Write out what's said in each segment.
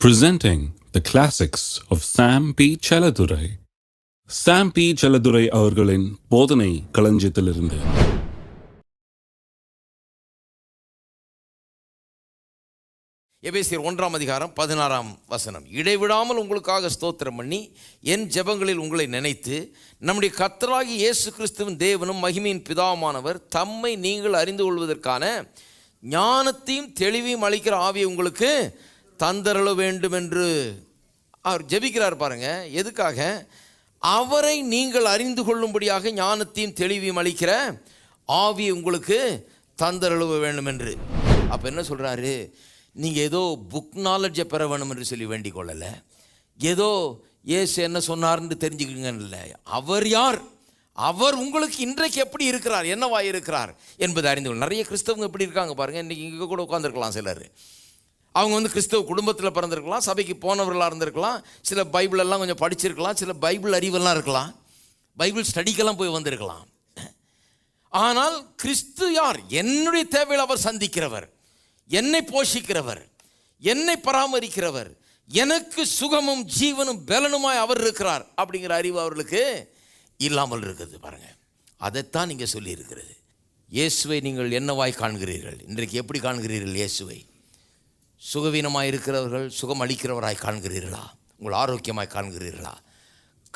presenting the classics of Sam P. Chaladurai. Sam P. Chaladurai அவர்களின் போதனை களஞ்சியத்திலிருந்து எபேசியர் ஒன்றாம் அதிகாரம் பதினாறாம் வசனம் இடைவிடாமல் உங்களுக்காக ஸ்தோத்திரம் பண்ணி என் ஜெபங்களில் உங்களை நினைத்து நம்முடைய கத்தராகி இயேசு கிறிஸ்துவின் தேவனும் மகிமையின் பிதாவுமானவர் தம்மை நீங்கள் அறிந்து கொள்வதற்கான ஞானத்தையும் தெளிவையும் அளிக்கிற ஆவியை உங்களுக்கு தந்தரள வேண்டும் என்று அவர் ஜெபிக்கிறார் பாருங்க. எதுக்காக? அவரை நீங்கள் அறிந்து கொள்ளும்படியாக ஞானத்தையும் தெளிவையும் அளிக்கிற ஆவி உங்களுக்கு தந்தரழுவ வேண்டும் என்று அப்போ என்ன சொல்கிறாரு நீங்கள் ஏதோ புக் நாலேஜை பெற வேணும் என்று சொல்லி வேண்டிக் கொள்ளலை. ஏதோ இயேசு என்ன சொன்னார்னு தெரிஞ்சுக்கங்கன்னு அவர் யார்? அவர் உங்களுக்கு இன்றைக்கு எப்படி இருக்கிறார்? என்னவா இருக்கிறார் என்பதை அறிந்து கொள்ள நிறைய கிறிஸ்தவங்க எப்படி இருக்காங்க பாருங்கள் இன்றைக்கி இங்கே கூட உட்காந்துருக்கலாம் சிலர். அவங்க வந்து கிறிஸ்தவ குடும்பத்தில் பிறந்திருக்கலாம் சபைக்கு போனவர்களாக இருந்திருக்கலாம் சில பைபிளெல்லாம் கொஞ்சம் படிச்சிருக்கலாம் சில பைபிள் அறிவெல்லாம் இருக்கலாம் பைபிள் ஸ்டடிக்கெல்லாம் போய் வந்திருக்கலாம். ஆனால் கிறிஸ்து யார்? என்னுடைய தேவையில் அவர் சந்திக்கிறவர் என்னை போஷிக்கிறவர் என்னை பராமரிக்கிறவர் எனக்கு சுகமும் ஜீவனும் பலனுமாய் அவர் இருக்கிறார் அப்படிங்கிற அறிவு அவர்களுக்கு இல்லாமல் இருக்குது பாருங்கள் அதைத்தான் நீங்கள் சொல்லியிருக்கிறது. இயேசுவை நீங்கள் என்னவாய் காண்கிறீர்கள்? இன்றைக்கு எப்படி காண்கிறீர்கள் இயேசுவை? சுகவீனமாக இருக்கிறவர்கள் சுகம் அளிக்கிறவராய் காண்கிறீர்களா? உங்கள் ஆரோக்கியமாய் காண்கிறீர்களா?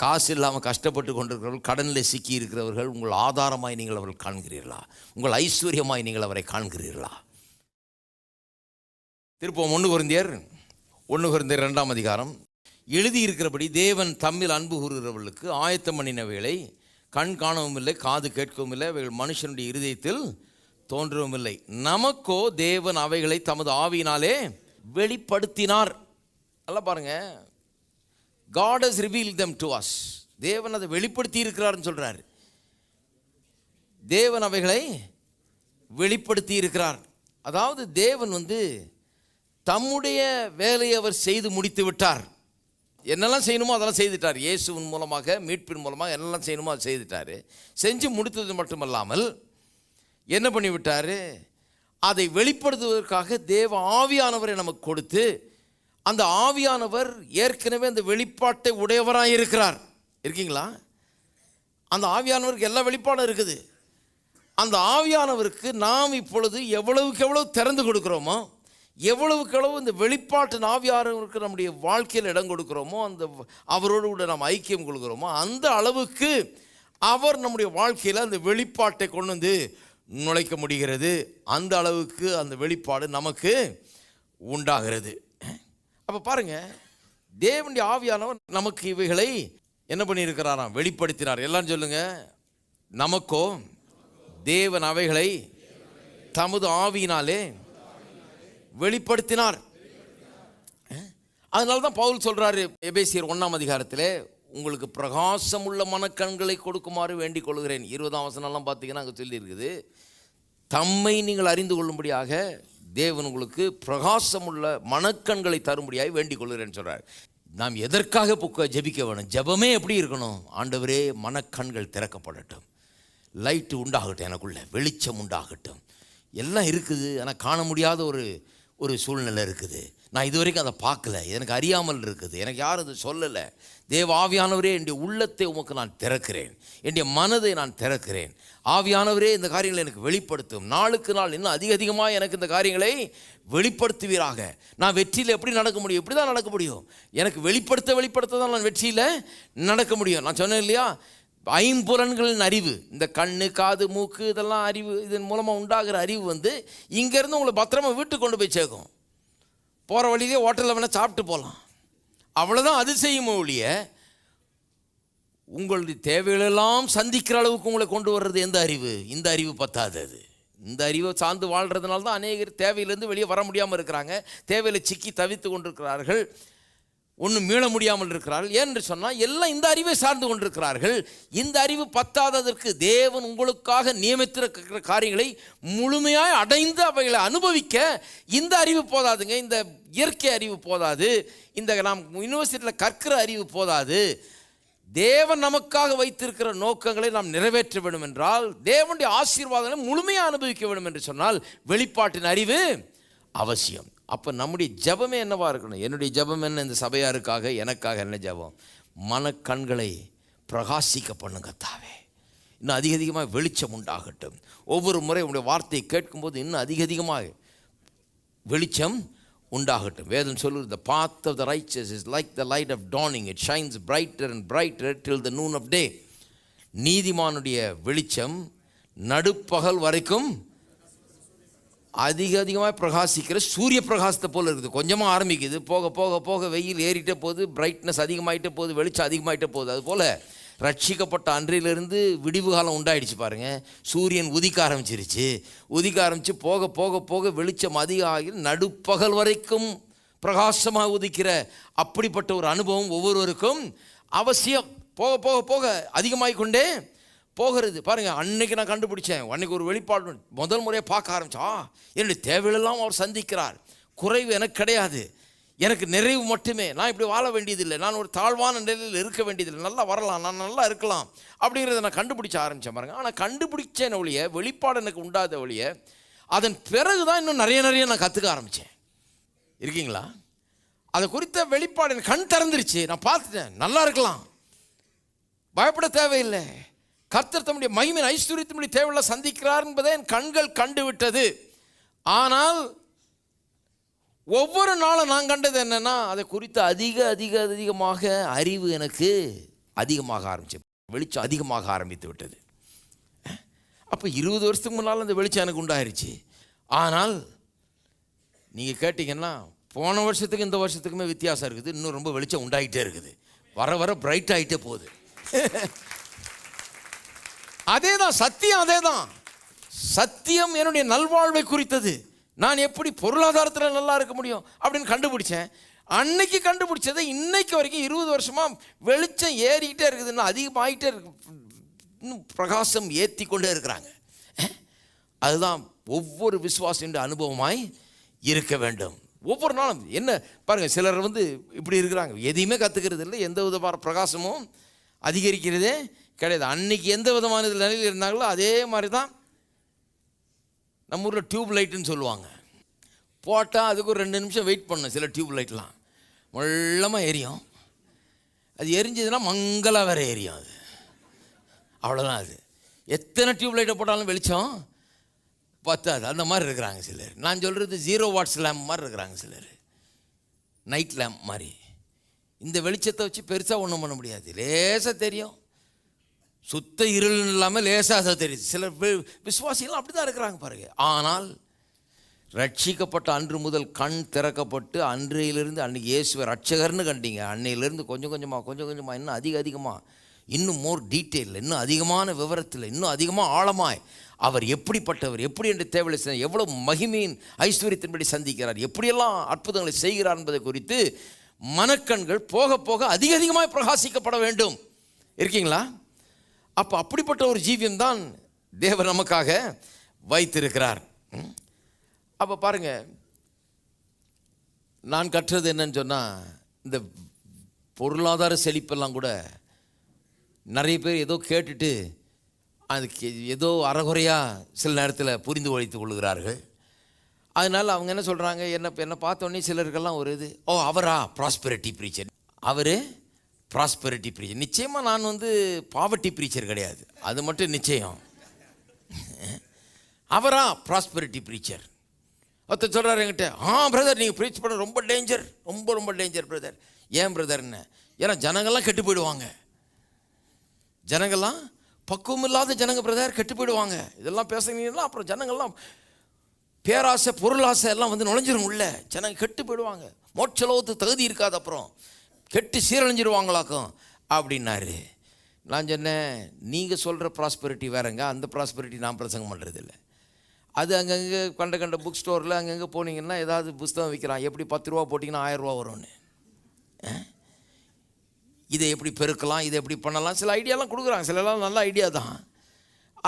காசு இல்லாமல் கஷ்டப்பட்டு கொண்டிருக்கிறவர்கள் கடனில் சிக்கி இருக்கிறவர்கள் உங்கள் ஆதாரமாய் நீங்கள் அவர்கள் காண்கிறீர்களா? உங்கள் ஐஸ்வர்யமாய் நீங்கள் அவரை காண்கிறீர்களா? திருப்பம் ஒன்று குருந்தியர் ஒன்று குருந்தியர் ரெண்டாம் அதிகாரம். எழுதியிருக்கிறபடி தேவன் தம்மில் அன்பு கூறுகிறவர்களுக்கு ஆயத்தம் பண்ணின வேளை கண் காணவும் இல்லை காது கேட்கவும் இல்லை அவைகள் மனுஷனுடைய இருதயத்தில் தோன்றவும் இல்லை நமக்கோ தேவன் அவைகளை தமது ஆவியினாலே வெளிப்படுத்தினார். நல்லா பாருங்க. God has reveal them to us தேவன் அதை வெளிப்படுத்தி இருக்கிறார்னு சொல்கிறார் தேவன் அவைகளை வெளிப்படுத்தி இருக்கிறார். அதாவது தேவன் வந்து தம்முடைய வேலையை அவர் செய்து முடித்து விட்டார். என்னெல்லாம் செய்யணுமோ அதெல்லாம் செய்துட்டார். இயேசுவின் மூலமாக மீட்பின் மூலமாக என்னெல்லாம் செய்யணுமோ அதை செய்துட்டார். செஞ்சு முடித்தது மட்டுமல்லாமல் என்ன பண்ணிவிட்டார்? அதை வெளிப்படுத்துவதற்காக தேவ ஆவியானவரை நமக்கு கொடுத்து அந்த ஆவியானவர் ஏற்கனவே அந்த வெளிப்பாட்டை உடையவராக இருக்கிறார். இருக்கீங்களா? அந்த ஆவியானவருக்கு எல்லா வெளிப்பாடும் இருக்குது. அந்த ஆவியானவருக்கு நாம் இப்பொழுது எவ்வளவுக்கு எவ்வளவு திறந்து கொடுக்குறோமோ எவ்வளவுக்கு எவ்வளவு இந்த வெளிப்பாட்டு ஆவியானவருக்கு நம்முடைய வாழ்க்கையில் இடம் கொடுக்குறோமோ அந்த அவரோடு கூட நாம் ஐக்கியம் கொள்கிறோமோ அந்த அளவுக்கு அவர் நம்முடைய வாழ்க்கையில் அந்த வெளிப்பாட்டை கொண்டு வந்து நுழைக்க முடிகிறது. அந்த அளவுக்கு அந்த வெளிப்பாடு நமக்கு உண்டாகிறது. அப்போ பாருங்க தேவனுடைய ஆவியானவர் நமக்கு இவைகளை என்ன பண்ணியிருக்கிறாராம்? வெளிப்படுத்தினார். எல்லாம் சொல்லுங்க நமக்கோ தேவன் அவைகளை தமது ஆவியினாலே வெளிப்படுத்தினார். அதனால தான் பவுல் சொல்கிறாரு எபேசியர் ஒன்றாம் அதிகாரத்தில் உங்களுக்கு பிரகாசமுள்ள மனக்கண்களை கொடுக்குமாறு வேண்டிக் கொள்கிறேன். இருபதாம் வசனம்லாம் பார்த்தீங்கன்னா அங்கே சொல்லியிருக்குது. தம்மை நீங்கள் அறிந்து கொள்ளும்படியாக தேவன் உங்களுக்கு பிரகாசமுள்ள மனக்கண்களை தரும்படியாக வேண்டிக் கொள்கிறேன்னு சொல்கிறார் நாம் எதற்காக புக்க ஜெபிக்க வேணும்? ஜெபமே எப்படி இருக்கணும்? ஆண்டவரே மனக்கண்கள் திறக்கப்படட்டும். லைட்டு உண்டாகட்டும் எனக்குள்ளே வெளிச்சம் உண்டாகட்டும். எல்லாம் இருக்குது ஆனால் காண முடியாத ஒரு ஒரு சூழ்நிலை இருக்குது. நான் இது வரைக்கும் அதை பார்க்கல. எனக்கு அறியாமல் இருக்குது. எனக்கு யாரும் அதை சொல்லலை. தேவ ஆவியானவரே என்னுடைய உள்ளத்தை உமக்கு நான் திறக்கிறேன். என்னுடைய மனதை நான் திறக்கிறேன். ஆவியானவரே இந்த காரியங்களை எனக்கு வெளிப்படுத்தும். நாளுக்கு நாள் இன்னும் அதிக அதிகமாக எனக்கு இந்த காரியங்களை வெளிப்படுத்துவீராக. நான் வெற்றியில் எப்படி நடக்க முடியும்? எப்படி தான் நடக்க முடியும்? எனக்கு வெளிப்படுத்த வெளிப்படுத்த தான் நான் வெற்றியில் நடக்க முடியும். நான் சொன்னேன் இல்லையா? ஐம்புலன்களின் அறிவு இந்த கண்ணு காது மூக்கு இதெல்லாம் அறிவு இதன் மூலமாக உண்டாகிற அறிவு வந்து இங்கேருந்து உங்களை பத்திரமா வீட்டுக்கு கொண்டு போய் சேர்க்கும். போகிற வழியிலே ஹோட்டலில் வேணால் சாப்பிட்டு போகலாம் அவ்வளோதான் அது செய்யும் ஒழிய உங்களுடைய தேவைகளெல்லாம் சந்திக்கிற அளவுக்கு உங்களை கொண்டு வர்றது எந்த அறிவு? இந்த அறிவு பத்தாது அது. இந்த அறிவை சார்ந்து வாழ்கிறதுனால தான் அநேகர் தேவையிலேருந்து வெளியே வர முடியாமல் இருக்கிறாங்க. தேவையில் சிக்கி தவித்து கொண்டிருக்கிறார்கள். ஒன்றும் மீள முடியாமல் இருக்கிறார்கள். ஏன்னு சொன்னால் எல்லாம் இந்த அறிவை சார்ந்து கொண்டிருக்கிறார்கள். இந்த அறிவு பத்தாததற்கு தேவன் உங்களுக்காக நியமித்திருக்கிற காரியங்களை முழுமையாக அடைந்து அவைகளை அனுபவிக்க இந்த அறிவு போதாதுங்க. இந்த இயற்கை அறிவு போதாது. இந்த நாம் யூனிவர்சிட்டியில் கற்கிற அறிவு போதாது. தேவன் நமக்காக வைத்திருக்கிற நோக்கங்களை நாம் நிறைவேற்ற வேண்டும் என்றால் தேவனுடைய ஆசீர்வாதங்களை முழுமையாக அனுபவிக்க வேண்டும் என்று சொன்னால் வெளிப்பாட்டின் அறிவு அவசியம். அப்போ நம்முடைய ஜெபமே என்னவாக இருக்கணும்? என்னுடைய ஜெபம் என்ன? இந்த சபையாருக்காக எனக்காக என்ன ஜெபம்? மனக்கண்களை பிரகாசிக்க பண்ணுங்க தாவே. இன்னும் அதிக அதிகமாக வெளிச்சம் உண்டாகட்டும். ஒவ்வொரு முறை உங்களுடைய வார்த்தையை கேட்கும்போது இன்னும் அதிக அதிகமாக வெளிச்சம் உண்டாகட்டும். வேதம் சொல்லுது the path of the righteous is like the light of darning it shines brighter and brighter till the noon of day நீதிமானுடைய வெளிச்சம் நடுப்பகல் வரைக்கும் அதிக அதிகமாக பிரகாசிக்கிற சூரிய பிரகாசத்தை போல் இருக்குது. கொஞ்சமாக ஆரம்பிக்குது. போக போக போக வெயில் ஏறிட்டே போது பிரைட்னஸ் அதிகமாகிட்ட போகுது. வெளிச்சம் அதிகமாகிட்ட போகுது. அதுபோல் ரட்சிக்கப்பட்ட அன்றையிலிருந்து விடிவு காலம் உண்டாயிடுச்சு பாருங்கள் சூரியன் உதிக்க ஆரம்பிச்சிருச்சு. உதிக்க ஆரம்பித்து போக போக போக வெளிச்சம் அதிக ஆகி நடுப்பகல் வரைக்கும் பிரகாசமாக உதிக்கிற அப்படிப்பட்ட ஒரு அனுபவம் ஒவ்வொருவருக்கும் அவசியம். போக போக போக அதிகமாகிக்கொண்டே கொண்டே போகிறது. பாருங்க அன்னைக்கு நான் கண்டுபிடிச்சேன். அன்னைக்கு ஒரு வெளிப்பாடு முதல் முறையாக பார்க்க ஆரம்பிச்சா என்னுடைய தேவையெல்லாம் அவர் சந்திக்கிறார். குறைவு எனக்கு கிடையாது. எனக்கு நிறைவு மட்டுமே. நான் இப்படி வாழ வேண்டியதில்லை. நான் ஒரு தாழ்வான நிலையில் இருக்க வேண்டியதில்லை. நல்லா வரலாம். நான் நல்லா இருக்கலாம். அப்படிங்கிறத நான் கண்டுபிடிச்ச ஆரம்பித்தேன் பாருங்க. ஆனால் கண்டுபிடிச்சேன் ஒழிய வெளிப்பாடு எனக்கு உண்டாத ஒழிய அதன் பிறகு தான் இன்னும் நிறைய நிறைய நான் கற்றுக்க ஆரம்பித்தேன் இருக்கீங்களா? அதை குறித்த வெளிப்பாடு எனக்கு கண் திறந்துருச்சு. நான் பார்த்துட்டேன். நல்லா இருக்கலாம். பயப்பட தேவையில்லை. கர்த்தர் தம்முடைய மகிமின் ஐஸ்வர்யத்தினுடைய தேவையில்லை சந்திக்கிறார் என்பதை என் கண்கள் கண்டுவிட்டது. ஆனால் ஒவ்வொரு நாளும் நான் கண்டது என்னன்னா அதை குறித்து அதிக அதிக அதிகமாக அறிவு எனக்கு அதிகமாக ஆரம்பிச்சு வெளிச்சம் அதிகமாக ஆரம்பித்து விட்டது. அப்போ இருபது வருஷத்துக்கு முன்னால் அந்த வெளிச்சம் எனக்கு உண்டாயிருச்சு. ஆனால் நீங்கள் கேட்டிங்கன்னா போன வருஷத்துக்கு இந்த வருஷத்துக்குமே வித்தியாசம் இருக்குது. இன்னும் ரொம்ப வெளிச்சம் உண்டாகிட்டே இருக்குது. வர வர பிரைட் ஆகிட்டே போகுது. அதே தான் சத்தியம் அதே தான் சத்தியம் என்னுடைய நல்வாழ்வை குறித்தது. நான் எப்படி பொருளாதாரத்தில் நல்லா இருக்க முடியும் அப்படின்னு கண்டுபிடிச்சேன். அன்னைக்கு கண்டுபிடிச்சதை இன்னைக்கு வரைக்கும் இருபது வருஷமாக வெளிச்சம் ஏறிக்கிட்டே இருக்குது. இன்னும் அதிகமாகிட்டே இருக்கு. இன்னும் பிரகாசம் ஏற்றி கொண்டே இருக்கிறாங்க. அதுதான் ஒவ்வொரு விசுவாசின்ற அனுபவமாய் இருக்க வேண்டும். ஒவ்வொரு நாளும் என்ன பாருங்கள் சிலர் வந்து இப்படி இருக்கிறாங்க. எதையுமே கற்றுக்கிறது இல்லை எந்த விதமான பிரகாசமும் அதிகரிக்கிறதே கிடையாது. அன்னைக்கு எந்த விதமான இதுல நிலையில் இருந்தாங்களோ அதே மாதிரி தான் நம்ம ஊரில் டியூப் லைட்டுன்னு சொல்லுவாங்க. போட்டால் அதுக்கு ஒரு ரெண்டு நிமிஷம் வெயிட் பண்ணணும் சில டியூப் லைட்லாம். மொல்லமாக எரியும். அது எரிஞ்சதுன்னா மங்களாக வேறு எரியும் அது. அவ்வளோதான் அது. எத்தனை டியூப் லைட்டை போட்டாலும் வெளிச்சம் பத்தாது. அந்த மாதிரி இருக்கிறாங்க சிலர். நான் சொல்கிறது ஜீரோ வாட்ஸ் லேம்ப் மாதிரி இருக்கிறாங்க சிலர். நைட் லேம்ப் மாதிரி. இந்த வெளிச்சத்தை வச்சு பெருசாக ஒன்றும் பண்ண முடியாது. லேசாக தெரியும். சுத்த இருள் இல்லாமல் லேசாக தெரியுது. சில விசுவாசிகள் அப்படி தான் இருக்கிறாங்க பாருங்க. ஆனால் ரட்சிக்கப்பட்ட அன்று முதல் கண் திறக்கப்பட்டு அன்றையிலிருந்து அன்றைக்கி இயேசுவை ரட்சகர்னு கண்டீங்க. அன்னையிலேருந்து கொஞ்சம் கொஞ்சமாக கொஞ்சம் கொஞ்சமாக இன்னும் அதிக அதிகமாக இன்னும் மோர் டீட்டெயில் இன்னும் அதிகமான விவரத்தில் இன்னும் அதிகமாக ஆழமாய் அவர் எப்படிப்பட்டவர் எப்படி என்று தேவையில்லை செய்ய எவ்வளோ மகிமையின் ஐஸ்வர்யத்தின்படி சந்திக்கிறார் எப்படியெல்லாம் அற்புதங்களை செய்கிறார் என்பதை குறித்து மனக்கண்கள் போக போக அதிக அதிகமாக பிரகாசிக்கப்பட வேண்டும். இருக்கீங்களா? அப்போ அப்படிப்பட்ட ஒரு ஜீவியம் தான் தேவர் நமக்காக வைத்திருக்கிறார். அப்போ பாருங்க நான் கற்றது என்னன்னு சொன்னால் இந்த பொருளாதார செழிப்பெல்லாம் கூட நிறைய பேர் ஏதோ கேட்டுட்டு அதுக்கு ஏதோ அறகுறையாக சில நேரத்தில் புரிந்து ஒழித்து கொள்கிறார்கள் அதனால் அவங்க என்ன சொல்கிறாங்க என்ன என்னை பார்த்தோன்னே சிலருக்கெல்லாம் ஒரு இது ஓ அவரா? ப்ராஸ்பெரிட்டி ப்ரீச்சர் அவர் ப்ராஸ்பெரிட்டி ப்ரீச்சர் நிச்சயமாக நான் வந்து பாவர்ட்டி ப்ரீச்சர் கிடையாது. அது மட்டும் நிச்சயம். அவரா ப்ராஸ்பெரிட்டி ப்ரீச்சர் ஒருத்தர் சொல்கிறார் என்கிட்ட ஆ பிரதர் நீங்கள் ப்ரீச் பண்ண ரொம்ப டேஞ்சர் ரொம்ப ரொம்ப டேஞ்சர் பிரதர் ஏன் பிரதர்ன்னு ஏன்னா ஜனங்கள்லாம் கெட்டு போயிடுவாங்க. ஜனங்கள்லாம் பக்குவம் இல்லாத ஜனங்க பிரதர் கெட்டு போயிடுவாங்க. இதெல்லாம் பேசுனீங்கன்னா அப்புறம் ஜனங்கள்லாம் பேராசை பொருளாசை எல்லாம் வந்து நுழைஞ்சிரும் உள்ள. ஜனங்க கெட்டு போயிடுவாங்க. மோட்சலோகத்துக்கு தகுதி இருக்காது அப்புறம். கெட்டு சீரழிஞ்சிருவாங்களாக்கும். அப்படின்னாரு. நான் சொன்னேன் நீங்கள் சொல்கிற ப்ராஸ்பெரிட்டி வேறங்க அந்த ப்ராஸ்பெரிட்டி நான் பிரசங்கம் பண்ணுறதில்ல அது அங்கங்கே கண்ட கண்ட புக் ஸ்டோரில் அங்கங்கே போனீங்கன்னா ஏதாவது புஸ்தகம் விற்கிறான் எப்படி பத்து ரூபா போட்டிங்கன்னா ஆயிரம் ரூபா வரும்னு. இதை எப்படி பெருக்கலாம் இதை எப்படி பண்ணலாம்? சில ஐடியாலாம் கொடுக்குறாங்க. சிலலாம் நல்ல ஐடியா தான்.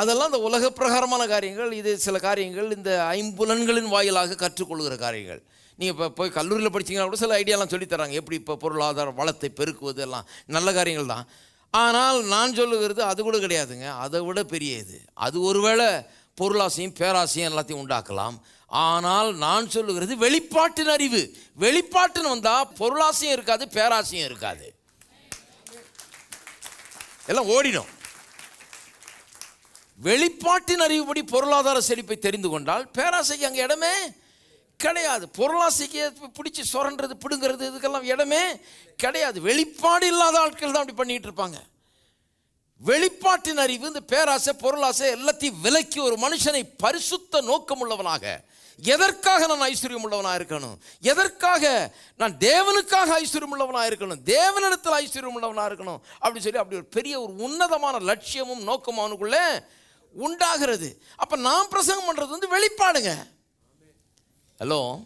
அதெல்லாம் இந்த உலக பிரகாரமான காரியங்கள் இது சில காரியங்கள் இந்த ஐம்புலன்களின் வாயிலாக கற்றுக்கொள்கிற காரியங்கள். நீங்கள் இப்போ போய் கல்லூரியில் படிச்சீங்கன்னா கூட சில ஐடியாலாம் சொல்லித் தராங்க எப்படி இப்போ பொருளாதார வளத்தை பெருக்குவது எல்லாம். நல்ல காரியங்கள் தான். ஆனால் நான் சொல்லுகிறது அது கூட கிடையாதுங்க. அதை விட பெரிய இது அது ஒருவேளை பொருளாசையும் பேராசையும் எல்லாத்தையும் உண்டாக்கலாம். ஆனால் நான் சொல்லுகிறது வெளிப்பாட்டின் அறிவு. வெளிப்பாட்டுன்னு வந்தால் பொருளாசையும் இருக்காது பேராசையும் இருக்காது. எல்லாம் ஓடிடும். வெளிப்பாட்டின் அறிவுபடி பொருளாதார செழிப்பை தெரிந்து கொண்டால் பேராசைக்கு அங்கே இடமே கிடையாது. பொருளாசைக்கு பிடிச்சி சுரண்டுறது பிடுங்கிறது இதுக்கெல்லாம் இடமே கிடையாது. வெளிப்பாடு இல்லாத ஆட்கள் தான் அப்படி பண்ணிட்டு இருப்பாங்க. வெளிப்பாட்டின் அறிவு இந்த பேராசை பொருளாசை எல்லாத்தையும் விலக்கி ஒரு மனுஷனை பரிசுத்த நோக்கம் உள்ளவனாக எதற்காக நான் ஐஸ்வர்யம் உள்ளவனாக இருக்கணும்? எதற்காக நான் தேவனுக்காக ஐஸ்வர்யம் உள்ளவனாக இருக்கணும்? தேவனிடத்தில் ஐஸ்வர்யம் உள்ளவனாக இருக்கணும்? அப்படின்னு சொல்லி அப்படி ஒரு பெரிய ஒரு உன்னதமான லட்சியமும் நோக்கமும் உண்டாகிறது. அப்போ நான் பிரசங்கம் பண்ணுறது வந்து வெளிப்பாடுங்க. ஹலோ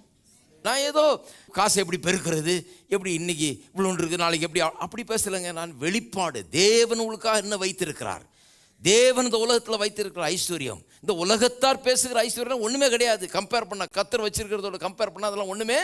நான் ஏதோ காசு எப்படி பெருக்கிறது எப்படி இன்னைக்கு இவ்வளோ இருக்குது நாளைக்கு எப்படி அப்படி பேசலைங்க. நான் வெளிப்பாடு தேவன் உங்களுக்காக என்ன வைத்திருக்கிறார்? தேவன் இந்த உலகத்தில் வைத்திருக்கிற ஐஸ்வர்யம். இந்த உலகத்தார் பேசுகிற ஐஸ்வர்யம் ஒன்றுமே கிடையாது. கம்பேர் பண்ண கத்தர் வச்சிருக்கிறதோட கம்பேர் பண்ண அதெல்லாம் ஒன்றுமே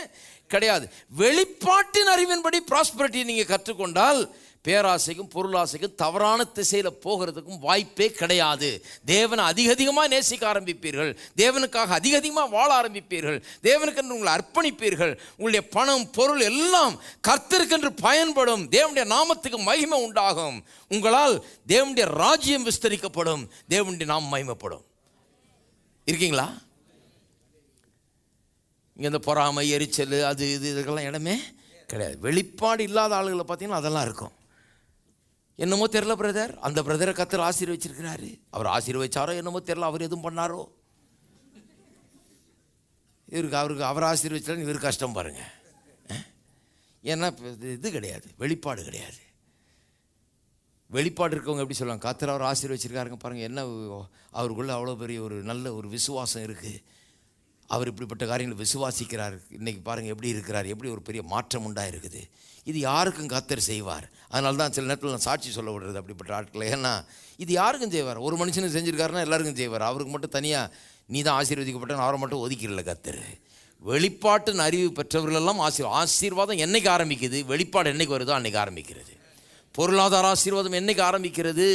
கிடையாது. வெளிப்பாட்டின் அறிவின்படி ப்ராஸ்பரிட்டியை நீங்கள் கற்றுக்கொண்டால் பேராசைக்கும் பொருளாசைக்கும் தவறான திசையில் போகிறதுக்கும் வாய்ப்பே கிடையாது. தேவனை அதிக அதிகமாக நேசிக்க ஆரம்பிப்பீர்கள். தேவனுக்காக அதிக அதிகமாக வாழ ஆரம்பிப்பீர்கள். தேவனுக்கென்று உங்களை அர்ப்பணிப்பீர்கள். உங்களுடைய பணம் பொருள் எல்லாம் கர்த்தருக்கென்று பயன்படும். தேவனுடைய நாமத்துக்கு மகிமை உண்டாகும். உங்களால் தேவனுடைய ராஜ்யம் விஸ்தரிக்கப்படும் தேவனுடைய நாம் மகிமைப்படும். இருக்கீங்களா? இங்கே இந்த பொறாமை எரிச்சல் அது இது இதுக்கெல்லாம் இடமே கிடையாது. வெளிப்பாடு இல்லாத ஆளுகளை பார்த்தீங்கன்னா அதெல்லாம் இருக்கும். என்னமோ தெரில பிரதர். அந்த பிரதரை கத்தர் ஆசீர்வச்சிருக்கிறாரு. அவர் ஆசீர்வச்சாரோ என்னமோ தெரில அவர் எதுவும் பண்ணாரோ? இவருக்கு அவருக்கு அவர் ஆசீர்வச்சாலும் இவர் கஷ்டம் பாருங்கள் ஏன்னா இது கிடையாது. வெளிப்பாடு கிடையாது. வெளிப்பாடு இருக்கவங்க எப்படி சொல்லுவாங்க? கத்தர் அவர் ஆசீர்வச்சிருக்காருங்க பாருங்க. என்ன அவருக்குள்ளே அவ்வளோ பெரிய ஒரு நல்ல ஒரு விசுவாசம் இருக்குது அவர் இப்படிப்பட்ட காரியங்களை விசுவாசிக்கிறார். இன்றைக்கி பாருங்கள் எப்படி இருக்கிறார்? எப்படி ஒரு பெரிய மாற்றம் உண்டாக இருக்குது இது யாருக்கும் கத்தர் செய்வார். அதனால தான் சில நேரத்தில் நான் சாட்சி சொல்ல விடுறது அப்படிப்பட்ட ஆட்களை. ஏன்னா இது யாருக்கும் செய்வார். ஒரு மனுஷனுக்கு செஞ்சுருக்காருன்னா எல்லாருக்கும் செய்வார். அவருக்கு மட்டும் தனியாக நீ தான் ஆசீர்வதிக்கப்பட்ட அவரை மட்டும் ஒதுக்கிடல கத்தர் வெளிப்பாட்டின் அறிவு பெற்றவர்களெல்லாம் ஆசீர் ஆசீர்வாதம் என்னைக்கு ஆரம்பிக்குது? வெளிப்பாடு என்னைக்கு வருதோ அன்றைக்கி ஆரம்பிக்கிறது. பொருளாதார ஆசீர்வாதம் என்னைக்கு ஆரம்பிக்கிறது?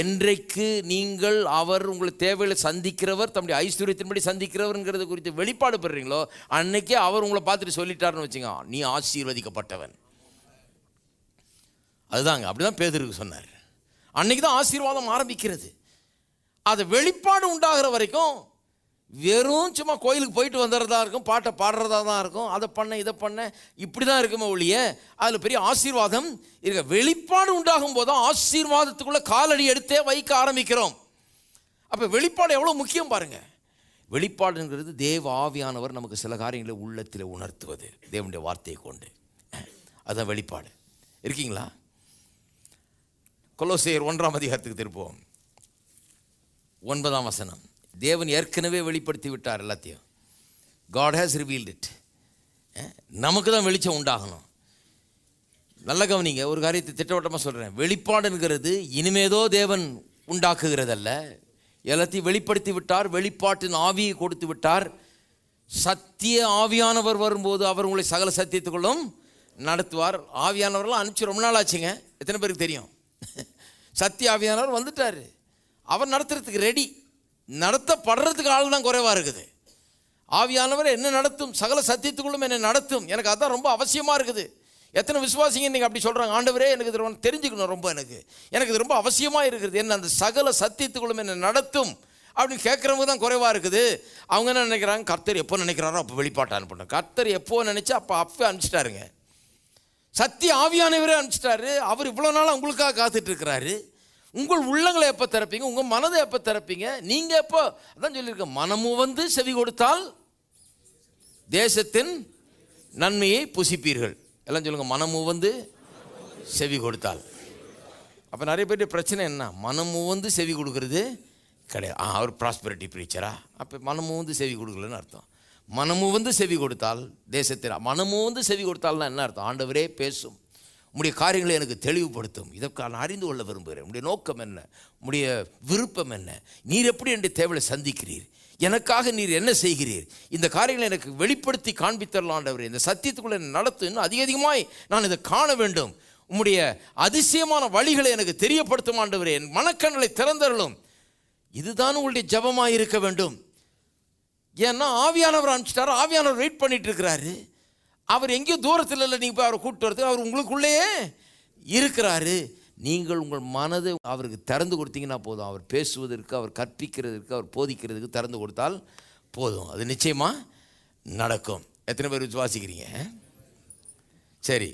என்றைக்கு நீங்கள் அவர் உங்களை தேவையில்லை சந்திக்கிறவர் தம்முடைய ஐஸ்வர்யத்தின்படி சந்திக்கிறவருங்கிறது குறித்து வெளிப்பாடு பெறுறீங்களோ அன்னைக்கே அவர் உங்களை பார்த்துட்டு சொல்லிட்டாருன்னு வச்சுங்க நீ ஆசீர்வதிக்கப்பட்டவன். அதுதாங்க அப்படிதான் பேதருக்கு சொன்னார். அன்னைக்கு தான் ஆசீர்வாதம் ஆரம்பிக்கிறது. அது வெளிப்பாடு உண்டாகிற வரைக்கும் வெறும் சும்மா கோயிலுக்கு போயிட்டு வந்துடுறதா இருக்கும் பாட்டை பாடுறதா தான் இருக்கும். அதை பண்ண இதை பண்ண. இப்படி தான் இருக்குமே ஒழிய அதில் பெரிய ஆசீர்வாதம் இருக்க. வெளிப்பாடு உண்டாகும் போது தான் ஆசீர்வாதத்துக்குள்ளே காலடி எடுத்தே வைக்க ஆரம்பிக்கிறோம். அப்போ வெளிப்பாடு எவ்வளோ முக்கியம் பாருங்கள் வெளிப்பாடுங்கிறது தேவ ஆவியானவர் நமக்கு சில காரியங்களை உள்ளத்தில் உணர்த்துவது. தேவனுடைய வார்த்தையை கொண்டு. அதுதான் வெளிப்பாடு. இருக்கீங்களா? கொலோசையர் ஒன்றாம் அதிகாரத்துக்கு திருப்போம் ஒன்பதாம் வசனம். தேவன் ஏற்கனவே வெளிப்படுத்தி விட்டார் எல்லாத்தையும். காட் ஹேஸ் ரிவீல்ட் இட் நமக்கு தான் வெளிச்சம் உண்டாகணும். நல்ல கவனிங்க ஒரு காரியத்தை திட்டவட்டமாக சொல்கிறேன் வெளிப்பாடுங்கிறது இனிமேதோ தேவன் உண்டாக்குகிறதல்ல. எல்லாத்தையும் வெளிப்படுத்தி விட்டார் வெளிப்பாட்டின் ஆவியை கொடுத்து விட்டார். சத்திய ஆவியானவர் வரும்போது அவர் உங்களை சகல சத்தியத்துக்குள்ளும் நடத்துவார். ஆவியானவர்லாம் அனுப்பிச்சு ரொம்ப நாள் ஆச்சுங்க. எத்தனை பேருக்கு தெரியும்? சத்திய ஆவியானவர் வந்துட்டார். அவர் நடத்துறதுக்கு ரெடி நடத்தப்படுறதுக்கு ஆள் தான் குறைவாக இருக்குது. ஆவியானவர் என்ன நடத்தும் சகல சத்தியத்துக்குள்ளும் என்னை நடத்தும். எனக்கு அதான் ரொம்ப அவசியமாக இருக்குது. எத்தனை விசுவாசிங்க நீங்கள் அப்படி சொல்கிறாங்க ஆண்டவரே எனக்கு இது ரொம்ப தெரிஞ்சுக்கணும் ரொம்ப எனக்கு. எனக்கு இது ரொம்ப அவசியமாக இருக்குது. என்ன அந்த சகல சத்தியத்துக்குள்ளும் என்னை நடத்தும் அப்படின்னு கேட்குறவங்க தான் குறைவாக இருக்குது. அவங்க என்ன நினைக்கிறாங்க? கர்த்தர் எப்போ நினைக்கிறாரோ அப்போ வெளிப்பாட்டை அனுப்பணும். கர்த்தர் எப்போ நினச்சா அப்போ அப்போ அனுப்பிச்சிட்டாருங்க. சத்திய ஆவியானவரே அனுப்பிச்சிட்டாரு. அவர் இவ்வளோ நாளாக உங்களுக்காக காத்துட்ருக்கிறாரு இருக்கிறாரு. உங்கள் உள்ளங்களை எப்போ திறப்பீங்க? உங்கள் மனதை எப்போ திறப்பீங்க? நீங்கள் எப்போ? அதான் சொல்லியிருக்கேன். மனமும் வந்து செவி கொடுத்தால் தேசத்தின் நன்மையை புசிப்பீர்கள். எல்லாம் சொல்லுங்கள் மனமும் வந்து செவி கொடுத்தால். அப்போ நிறைய பேருடைய பிரச்சனை என்ன? மனமும் வந்து செவி கொடுக்கறது கிடையாது. ஆ அவர் ப்ராஸ்பரிட்டி ப்ரீச்சரா அப்போ மனமும் வந்து செவி கொடுக்கலன்னு அர்த்தம். மனமும் வந்து செவி கொடுத்தால் தேசத்தில் மனமும் வந்து செவி கொடுத்தால்னா என்ன அர்த்தம்? ஆண்டவரே பேசும். உம்முடைய காரியங்களை எனக்கு தெளிவுபடுத்தும். இதற்கு நான் அறிந்து கொள்ள விரும்புகிறேன். உடைய நோக்கம் என்ன? உம்முடைய விருப்பம் என்ன? நீர் எப்படி என்னுடைய தேவையை சந்திக்கிறீர்? எனக்காக நீர் என்ன செய்கிறீர்? இந்த காரியங்களை எனக்கு வெளிப்படுத்தி காண்பித்தரலாண்டவர் இந்த சத்தியத்துக்குள்ள நடத்தும் இன்னும் அதிக அதிகமாய் நான் இதை காண வேண்டும். உம்முடைய அதிசயமான வழிகளை எனக்கு தெரியப்படுத்தும் ஆண்டவரே. என் மனக்கண்களை திறந்தரலும் இதுதான் உங்களுடைய ஜபமாக இருக்க வேண்டும். ஏன்னா ஆவியானவர் அனுப்பிச்சிட்டாரு. ஆவியானவர் வெயிட் பண்ணிட்டு இருக்கிறாரு. அவர் எங்கேயோ தூரத்தில் இல்லை நீங்கள் போய் அவரை கூப்பிட்டு வரது அவர் உங்களுக்குள்ளேயே இருக்கிறாரு. நீங்கள் உங்கள் மனதை அவருக்கு திறந்து கொடுத்தீங்கன்னா போதும். அவர் பேசுவதற்கு அவர் கற்பிக்கிறதுக்கு அவர் போதிக்கிறதுக்கு திறந்து கொடுத்தால் போதும். அது நிச்சயமாக நடக்கும். எத்தனை பேர் விசுவாசிக்கிறீங்க? சரி.